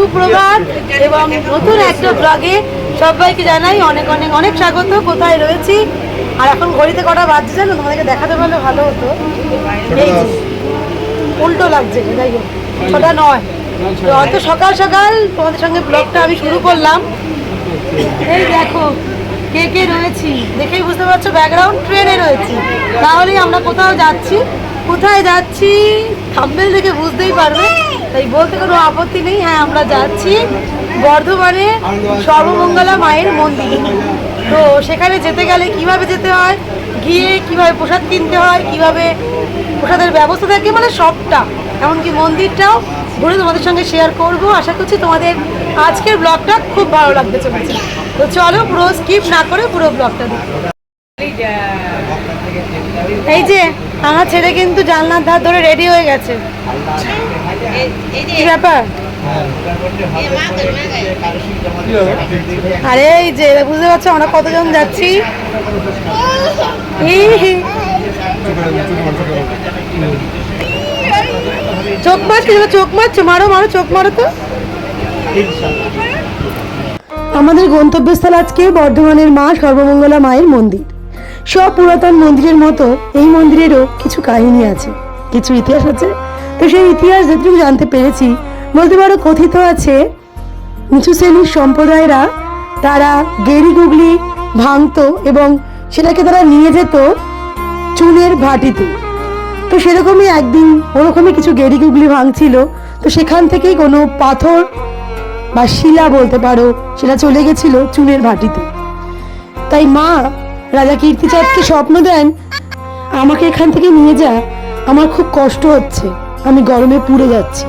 সুপ্রভাত এবং নতুন একটা ব্লগে সবাইকে জানাই অনেক অনেক অনেক স্বাগত। কোথায় রয়েছি? আর এখন ঘড়িতে কটা বাজছে জানো? তোমাদেরকে দেখাতে পারলে ভালো হতো। উল্টো লাগছে যাই হোক ছটা নয়। তো অত সকাল সকাল তোমাদের সঙ্গে ব্লগটা আমি শুরু করলাম। এই দেখো কে কে রয়েছি? দেখেই বুঝতে পারছ ব্যাকগ্রাউন্ড ট্রেনে রয়েছি। তাহলেই আমরা কোথাও যাচ্ছি। কোথায় যাচ্ছি? থাম্বেল দেখে বুঝতেই পারবে। তাই বলতে কোনো আপত্তি নেই। হ্যাঁ আমরা যাচ্ছি বর্ধমানে সর্বমঙ্গলা মায়ের মন্দির। তো সেখানে যেতে গেলে কীভাবে যেতে হয়? গিয়ে কীভাবে প্রসাদ কিনতে হয়? কীভাবে প্রসাদের ব্যবস্থা থাকে? মানে সবটা। এমনকি মন্দিরটাও ঘুরে তোমাদের সঙ্গে শেয়ার করব। আশা করছি তোমাদের আজকের ব্লগটা খুব ভালো লাগতে চলেছে। তো চলো পুরো স্কিপ না করে পুরো ব্লগটা দেখো। এই যে আমার ছেলে কিন্তু জানলার ধার ধরে রেডি হয়ে গেছে। কি ব্যাপার? আরে এই যে, বুঝতে পারছ আমরা কতজন যাচ্ছি। চোখ মারছি চোখ মারছো? মারো মারো, চোখ মারো তো। আমাদের গন্তব্যস্থল আজকে বর্ধমানের মা সর্বমঙ্গলা মায়ের মন্দির। সব পুরাতন মন্দিরের মতো এই মন্দিরেরও কিছু কাহিনী আছে, কিছু ইতিহাস আছে। তো সেই ইতিহাস যেটুকু জানতে পেরেছি, বলতে পারো কথিত আছে, নিচু শ্রেণির সম্প্রদায়রা তারা গেরি গুগলি, ভাঙতো এবং সেটাকে তারা নিয়ে যেত চুনের ভাটিতে। তো সেরকমই একদিন ওরকমই কিছু গেরি গুগলি ভাঙছিল, তো সেখান থেকেই কোনো পাথর বা শিলা বলতে পারো, সেটা চলে গেছিল চুনের ভাটিতে। তাই মা রাজা কীর্তিচাঁদকে স্বপ্ন দেন, আমাকে এখান থেকে নিয়ে যা, আমার খুব কষ্ট হচ্ছে, আমি গরমে পুড়ে যাচ্ছি।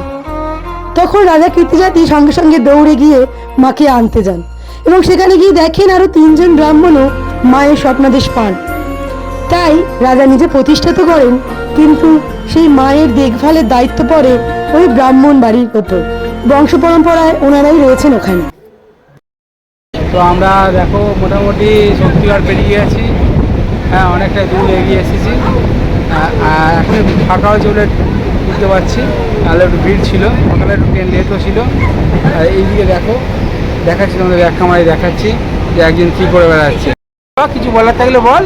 তখন রাজা কীর্তিজাতি সঙ্গে সঙ্গে দৌড়ে গিয়ে মাকে আনতে যান এবং সেখানে গিয়ে দেখেন আরও তিনজন ব্রাহ্মণও মায়ের স্বপ্নাদেশ পান। তাই রাজা নিজে প্রতিষ্ঠা তো করেন, কিন্তু সেই মায়ের দেখভালের দায়িত্ব পড়ে ওই ব্রাহ্মণ বাড়ির ওপর বংশ পরম্পরায় ওনারাই রয়েছেন ওখানে। তো আমরা দেখো মোটামুটি শক্তিগড় পেরিয়ে গেছি। হ্যাঁ অনেকটা দূর এগিয়ে এসেছি। এখন ফাঁকাও চলে বুঝতে পারছি। তাহলে একটু ভিড় ছিল, সকালে একটু ট্রেন লেটও ছিল। আর এইদিকে দেখো, দেখাচ্ছি তোমাদের, এক কামারে দেখাচ্ছি যে একজন কী করে বেড়াচ্ছে। কিছু বলার থাকলে বল।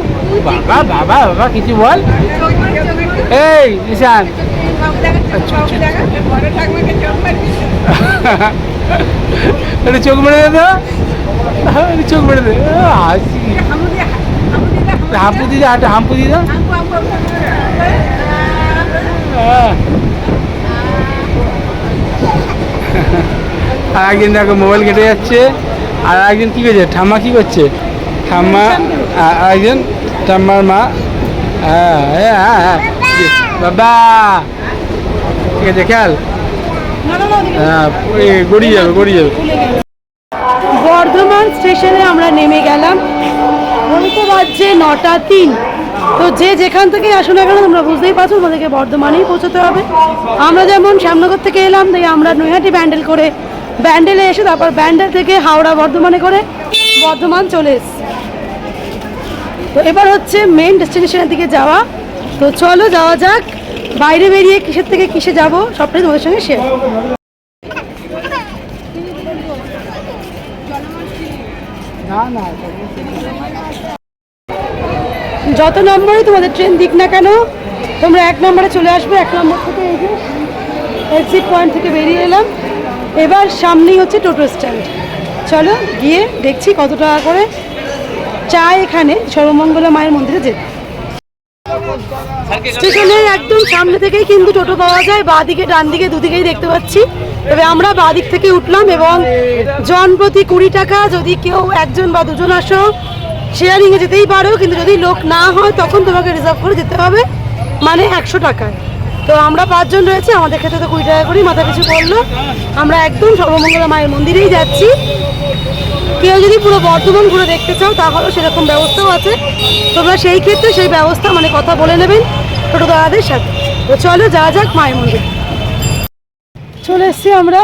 বাবা বাবা বাবা, কিছু বল। এই একটু চোখ মেরে দে চোখ মেরে দে। হাম্পু আর একদিন দেখো, মোবাইল কেটে যাচ্ছে। আর একজন কি করছে? ঠাম্মা কি করছে? ঠাম্মা আর একজন ঠাম্মার মা। হ্যাঁ হ্যাঁ হ্যাঁ হ্যাঁ। বাবা। ঠিক আছে, খেয়াল? হ্যাঁ গড়িয়ে যাবে গড়িয়ে যাবে। বর্ধমান স্টেশনে আমরা নেমে গেলাম। ঘড়িতে বাজছে নটা তিন। তো যে যেখান থেকে আসো না কেন তোমরা বুঝতেই পারছ তোমাদেরকে বর্ধমানেই পৌঁছতে হবে। আমরা যেমন শ্যামনগর থেকে এলাম, তাই আমরা নৈহাটি ব্যান্ডেল করে ব্যান্ডেলে এসে তারপর ব্যান্ডেল থেকে হাওড়া বর্ধমানে করে বর্ধমান চলে তো এবার হচ্ছে মেন ডেস্টিনেশনের দিকে যাওয়া। তো চলো যাওয়া যাক, বাইরে বেরিয়ে কিসের থেকে কিসে যাব, সবটাই তোমাদের সঙ্গে শেয়ার না না যত নম্বরে তোমাদের ট্রেন দিক না কেন, তোমরা এক নম্বরে চলে আসবে, এক নম্বর থেকে এই এক্সিট পয়েন্ট থেকে বেরিয়ে এলাম। এবার সামনেই হচ্ছে টোটো স্ট্যান্ড। চলো গিয়ে দেখছি কত টাকা করে চা এখানে সর্বমঙ্গলা মায়ের মন্দিরে যেতে। স্টেশনের একদম সামনে থেকেই কিন্তু টোটো পাওয়া যায়। বাঁ দিকে, ডান দিকে, দুদিকেই দেখতে পাচ্ছি। তবে আমরা বাঁ দিক থেকে উঠলাম এবং জন প্রতি কুড়ি টাকা যদি কেউ একজন বা দুজন আসো শেয়ারিংয়ে যেতেই পারো। কিন্তু যদি লোক না হয়, তখন তোমাকে রিজার্ভ করে যেতে হবে মানে একশো টাকায়। তো আমরা পাঁচজন রয়েছে, আমাদের ক্ষেত্রে তো কুড়ি টাকা করেই মাথা কিছু পড়ল। আমরা একদম সর্বমঙ্গলা মায়ের মন্দিরেই যাচ্ছি। কেউ যদি পুরো বর্ধমান ঘুরে দেখতে চাও, তাহলেও সেরকম ব্যবস্থাও আছে। তোমরা সেই ক্ষেত্রে সেই ব্যবস্থা মানে কথা বলে নেবেন ছোটো দাদাদের সাথে। তো চলো যা যাক মায়ের মন্দির। চলে এসছি আমরা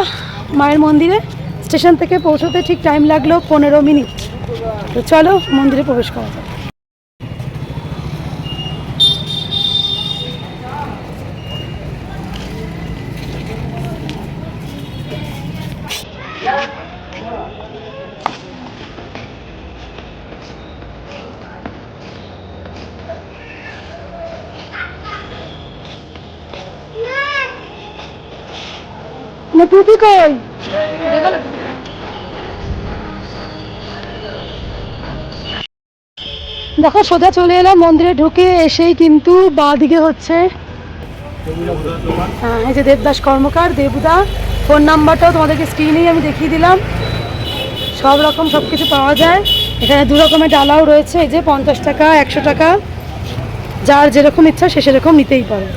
মায়ের মন্দিরে। স্টেশন থেকে পৌঁছতে ঠিক টাইম লাগল পনেরো মিনিট। তো চলো মন্দিরে প্রবেশ করা না টুপি কই? দেখো, সোজা চলে এলাম, মন্দিরে ঢুকে এসেই কিন্তু বাঁ দিকে হচ্ছে। হ্যাঁ এই যে দেবদাস কর্মকার, দেবুদা ফোন নাম্বারটাও তোমাদেরকে স্ক্রিনেই আমি দেখিয়ে দিলাম। সব রকম সব কিছু পাওয়া যায়। এখানে দু রকমের ডালাও রয়েছে, এই যে পঞ্চাশ টাকা, একশো টাকা। যার যেরকম ইচ্ছা সে সেরকম নিতেই পারে।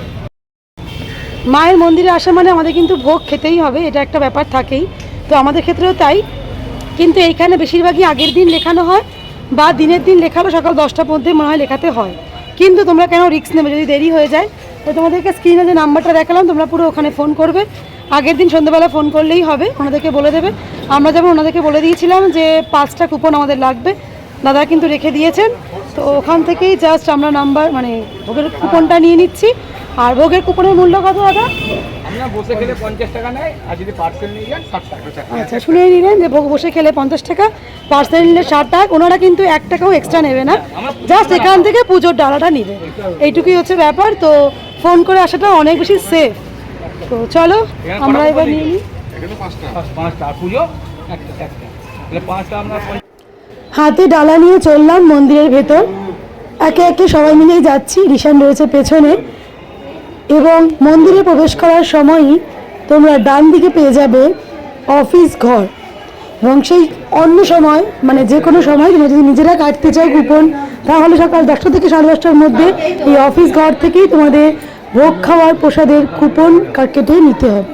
মায়ের মন্দিরে আসা মানে আমাদের কিন্তু ভোগ খেতেই হবে, এটা একটা ব্যাপার থাকেই। তো আমাদের ক্ষেত্রেও তাই। কিন্তু এইখানে বেশিরভাগই আগের দিন লেখানো হয় বা দিনের দিন লেখালো সকাল দশটার মধ্যে মনে হয় লেখাতে হয়। কিন্তু তোমরা কেন রিস্ক নেবে যদি দেরি হয়ে যায়? তো তোমাদেরকে স্ক্রিনে যে নাম্বারটা দেখালাম, তোমরা পুরো ওখানে ফোন করবে। আগের দিন সন্ধ্যেবেলা ফোন করলেই হবে, ওনাদেরকে বলে দেবে। আমরা যেমন ওনাদেরকে বলে দিয়েছিলাম যে পাঁচটা কুপন আমাদের লাগবে, দাদা কিন্তু রেখে দিয়েছেন। তো ওখান থেকেই জাস্ট আমরা নাম্বার মানে ভোগের কুপনটা নিয়ে নিচ্ছি। আর ভোগের কুপনের মূল্য কত দাদা? আমরা বসে খেলে পঞ্চাশ টাকা নেয় আর যদি পার্সেল নিয়ে যান ষাট টাকা। আচ্ছা শুনে নিলেন যে ভোগ বসে খেলে পঞ্চাশ টাকা পার্সেল নিলে ষাট টাকা ওনারা কিন্তু এক টাকাও এক্সট্রা নেবে না। জাস্ট এখান থেকে পুজোর ডালাটা নিবে। এইটুকুই হচ্ছে ব্যাপার তো ফোন করে আসাটা অনেক বেশি সেফ তো চলো আমরা এবার নিয়ে নিই। হাতে ডালা নিয়ে চললাম মন্দিরের ভেতর। একে একে সবাই মিলেই যাচ্ছি রিশান রয়েছে পেছনে। এবং মন্দিরে প্রবেশ করার সময়ই তোমরা ডান দিকে পেয়ে যাবে অফিস ঘর। এবং সেই অন্য সময় মানে যে কোনো সময় তোমরা যদি নিজেরা কাটতে চাও কুপন, তাহলে সকাল দশটা থেকে সাড়ে দশটার মধ্যে এই অফিস ঘর থেকেই তোমাদের ভোগ খাওয়ার প্রসাদের কুপন কেটে নিতে হবে।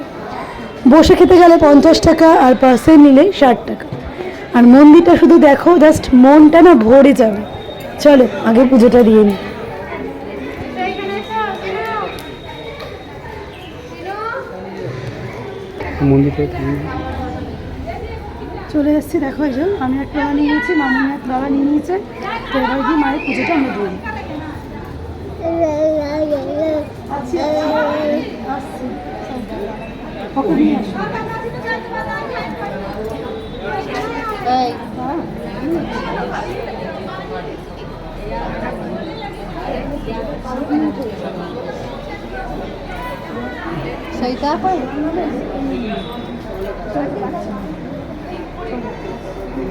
বসে খেতে গেলে পঞ্চাশ টাকা আর পার্সেল নিলে ষাট টাকা। আর মন্দিরটা শুধু দেখো, জাস্ট মনটা না ভরে যাবে। চলো, আগে পুজোটা দিয়ে নিই। মন্দিরে চলে এসেছি, দেখো যে, আমি একটা দাবা নিয়ে নিয়েছি, মামনি এক দাবা নিয়ে নিয়েছে। তো এবার দিয়ে মায়ের পুজোটা আমরা আসো। সৈতা আর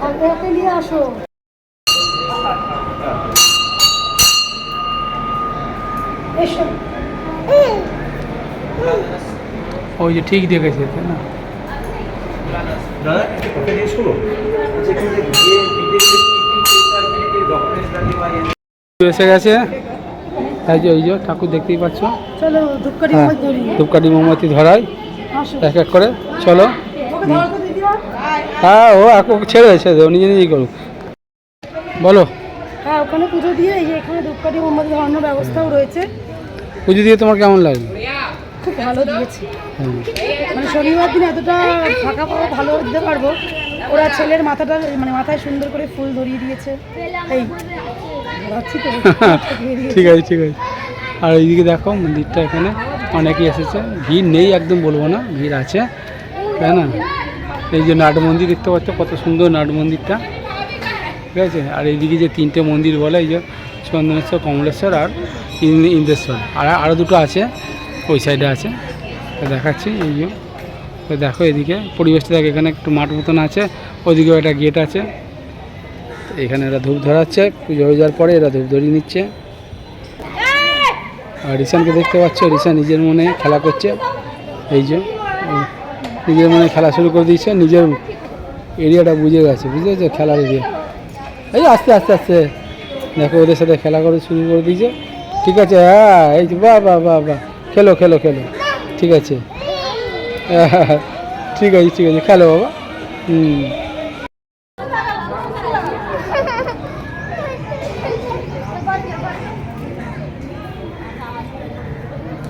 ওকে নিয়ে আসো। এসো। ওই যে ঠিক দেখেছে তাই না? দাদা এসে গেছে। এই যে ওই যে ঠাকুর দেখতেই পাচ্ছ। হ্যাঁ মোমবাতি ধূপকাঠি মোমবাতি ধরাই। এক এক করে চলো। হ্যাঁ ও ছেড়ে ছেড়ে দে, ও নিজে নিজেই করুক। বলো। হ্যাঁ ওখানে পুজো দিয়ে এই যে এখানে ধূপকাঠি মোমবাতি ধরানোর ব্যবস্থাও রয়েছে। পুজো দিয়ে তোমার কেমন লাগল? খুব ভালো দিয়েছে। মানে শনিবার দিন এতটা ফাঁকা পাবো ভালো দিতে পারব। ওরা ছেলের মাথাটা মানে মাথায় সুন্দর করে ফুল ধরিয়ে দিয়েছে। এই ঠিক আছে ঠিক আছে। আর এইদিকে দেখো, মন্দিরটা এখানে অনেকেই এসেছে। ভিড় নেই, একদম বলব না, ভিড় আছে। তাই না? এই যে নাট মন্দির দেখতে পাচ্ছ, কত সুন্দর নাট মন্দিরটা। ঠিক আছে? আর এইদিকে যে তিনটে মন্দির বলে, এই যে চন্দনেশ্বর, কমলেশ্বর আর ইন্দ্রেশ্বর। আর আরও দুটো আছে, ওই সাইডে আছে। দেখাচ্ছি, এই যে। দেখো এদিকে, পরিবেশটা দেখো, এখানে একটু মাঠ মতন আছে। ওইদিকেও একটা গেট আছে। এখানে এরা ধূপ ধরাচ্ছে পুজো হয়ে যাওয়ার পরে এরা ধূপ ধরিয়ে নিচ্ছে। আর রিশানকে দেখতে পাচ্ছ রিশান নিজের মনে খেলা করছে। এই যে নিজের মনে খেলা শুরু করে দিয়েছে নিজের এরিয়াটা বুঝে গেছে বুঝেছ খেলার এরিয়া এই আস্তে আস্তে আস্তে। দেখো ওদের সাথে খেলা করে শুরু করে দিয়েছে। ঠিক আছে হ্যাঁ এই যে বাহ বাহ বাহ বাহ। খেলো খেলো খেলো। ঠিক আছে। হ্যাঁ, ঠিক আছে ঠিক আছে খেলো বাবা। হুম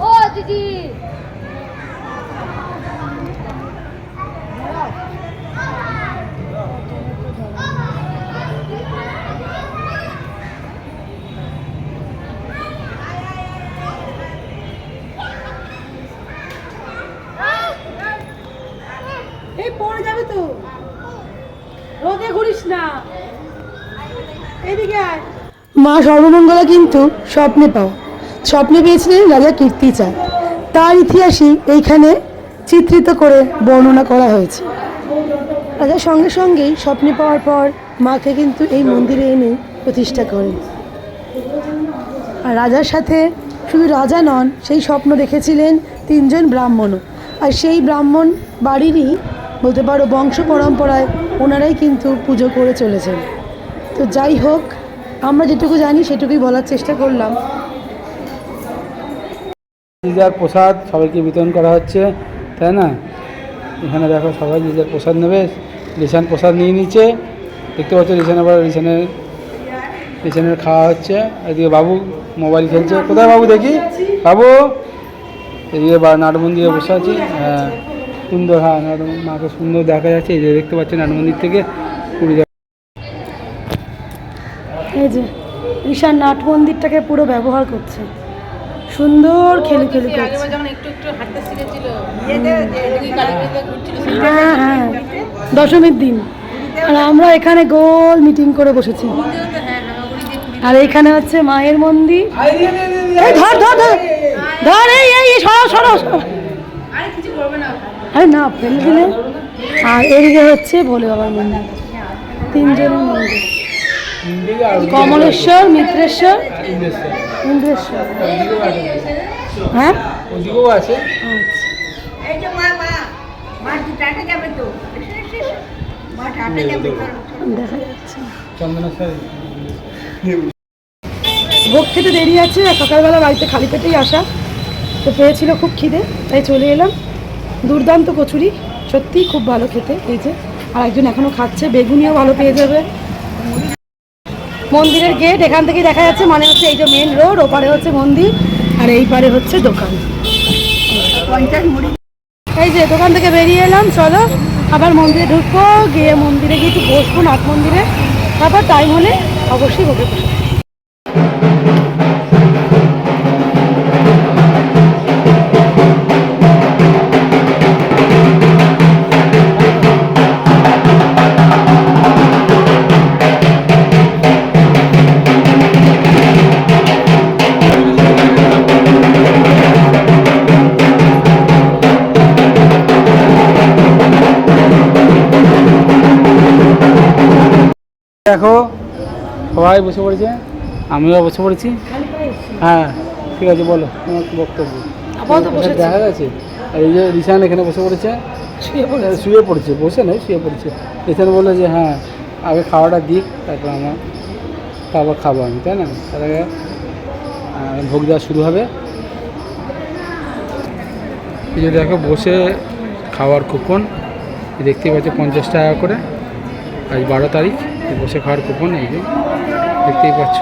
ও দিদি এই পড়ে যাবে তো রোদে ঘুরিস না এদিকে আয় মা সর্বমঙ্গলা কিন্তু স্বপ্নে পাও। স্বপ্নে পেয়েছিলেন রাজা কীর্তি চাঁদ তার ইতিহাসই এইখানে চিত্রিত করে বর্ণনা করা হয়েছে। রাজার সঙ্গে সঙ্গেই স্বপ্নে পাওয়ার পর মাকে কিন্তু এই মন্দিরে এনে প্রতিষ্ঠা করেন। আর রাজার সাথে শুধু রাজা নন, সেই স্বপ্ন দেখেছিলেন তিনজন ব্রাহ্মণও। আর সেই ব্রাহ্মণ বাড়িরই বলতে পারো বংশ পরম্পরায় ওনারাই কিন্তু পুজো করে চলেছেন। তো যাই হোক আমরা যেটুকু জানি, সেটুকুই বলার চেষ্টা করলাম। যার প্রসাদ সবাইকে বিতরণ করা হচ্ছে, তাই না? এখানে দেখো সবাই যে যার প্রসাদ নেবে। রিসান প্রসাদ নিয়ে নিচ্ছে। দেখতে পাচ্ছ রিসান আবার রিসানের রিসানের খাওয়া হচ্ছে। এদিকে বাবু মোবাইল খেলছে। কোথায় বাবু দেখি? বাবু? এদিকে বা নাট মন্দিরে বসে আছি। হ্যাঁ সুন্দর হ্যাঁ নাট মাকে সুন্দর দেখা যাচ্ছে। এই যে দেখতে পাচ্ছি নাট মন্দির থেকে পুরী এই যে ঈশান নাট মন্দিরটাকে পুরো ব্যবহার করছে। সুন্দর খেলে খেলে করছে। পুজোতে ঘুরছিল হ্যাঁ হ্যাঁ। দশমীর দিন। আর আমরা এখানে গোল মিটিং করে বসেছি। আর এইখানে হচ্ছে মায়ের মন্দির। ধর ধর ধর। ধর এই এই। আরে না ফেলে দিলে। আর এদিকে হচ্ছে ভোলে বাবার মন্দির। তিনজনের মন্দির। কমলেশ্বর মিত্রেশ্বর? ইন্দ্রেশ্বর। হ্যাঁ? ওদিকেও আছে। ভোগ খেতে দেরি আছে সকালবেলা বাড়িতে খালি পেটেই আসা। তো পেয়েছিল খুব খিদে তাই চলে এলাম। দুর্দান্ত কচুরি সত্যিই খুব ভালো খেতে। এই যে আর একজন এখনও খাচ্ছে বেগুনিও ভালো পেয়ে যাবে। মন্দিরের গেট এখান থেকে দেখা যাচ্ছে মানে হচ্ছে এই যে মেন রোড ওপারে হচ্ছে মন্দির, আর এই পারে হচ্ছে দোকান। এই যে দোকান থেকে বেরিয়ে এলাম, চলো। আবার মন্দিরে ঢুকবো, গিয়ে মন্দিরে গিয়ে একটু বসবো, নাথ মন্দিরে। তারপর টাইম হলে অবশ্যই বসে বসবো। সবাই বসে পড়েছে আমিও বসে পড়েছি। হ্যাঁ ঠিক আছে বলো তোমার কি বক্তব্য? দেখা গেছে? আর এই যে রিসান এখানে বসে পড়েছে শুয়ে পড়ে শুয়ে পড়েছে বসে নয় শুয়ে পড়েছে। রিসান বলল যে হ্যাঁ আগে খাওয়াটা দিক তারপর আমার খাবার খাব আমি তাই না? তার আগে ভোগ দেওয়া শুরু হবে। এই যে দেখো বসে খাওয়ার কুপন এই দেখতেই পাচ্ছ পঞ্চাশ টাকা করে আজ বারো তারিখ। বসে খাওয়ার কুপন এই যে, দেখতেই পাচ্ছ।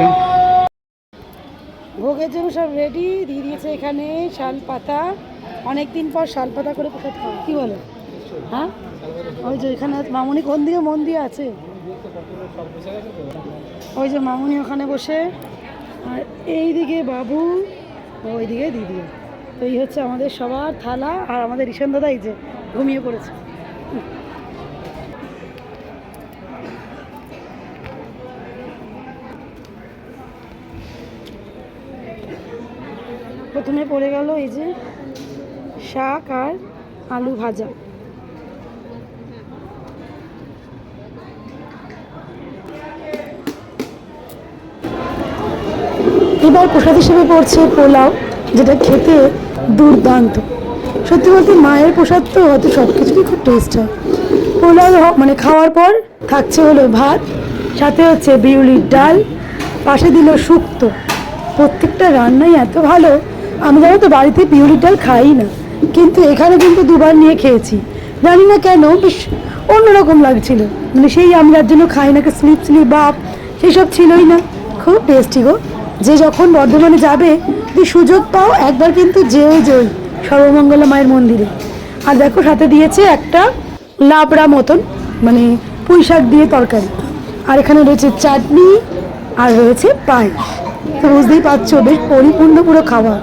ভোগের জন্য সব রেডি দিয়ে দিয়েছে এখানে শাল পাতা। অনেক দিন পর শাল পাতা করে প্রসাদ খাওয়া। কি বলে? হ্যাঁ? ওই যে এখানে মামুনি কোন দিকে মন দিয়ে আছে? ওই যে মামুনি ওখানে বসে। আর এই দিকে বাবু ওই দিকে দিদি। তো এই হচ্ছে আমাদের সবার থালা। আর আমাদের ঈশান দাদা এই যে ঘুমিয়ে পড়েছে। প্রথমে পড়ে গেল এই যে শাক আর আলু ভাজা। এবার প্রসাদ হিসেবে পড়ছে পোলাও, যেটা খেতে দুর্দান্ত। সত্যি বলতে মায়ের প্রসাদ তো হয়তো সব কিছুরই খুব টেস্ট হয়। পোলাও মানে খাওয়ার পর থাকছে হলো ভাত, সাথে হচ্ছে বিউলির ডাল, পাশে দিল শুক্তো। প্রত্যেকটা রান্নাই এত ভালো আমি জানো তো বাড়িতে বিউলির ডাল খাই না, কিন্তু এখানে কিন্তু দুবার নিয়ে খেয়েছি। জানি না কেন, বেশ অন্যরকম লাগছিল। মানে সেই আমি যার জন্য খাই না, স্লিপ স্লিপ বাপ সেই সব ছিলই না। খুব টেস্টি গো। যে যখন বর্ধমানে যাবে যদি সুযোগ পাও একবার কিন্তু যেও যেই সর্বমঙ্গলা মায়ের মন্দিরে। আর দেখো সাথে দিয়েছে একটা লাবড়া মতন মানে পুঁই শাক দিয়ে তরকারি। আর এখানে রয়েছে চাটনি আর রয়েছে পায়েস। তো বুঝতেই পারছ, বেশ পরিপূর্ণ পুরো খাবার।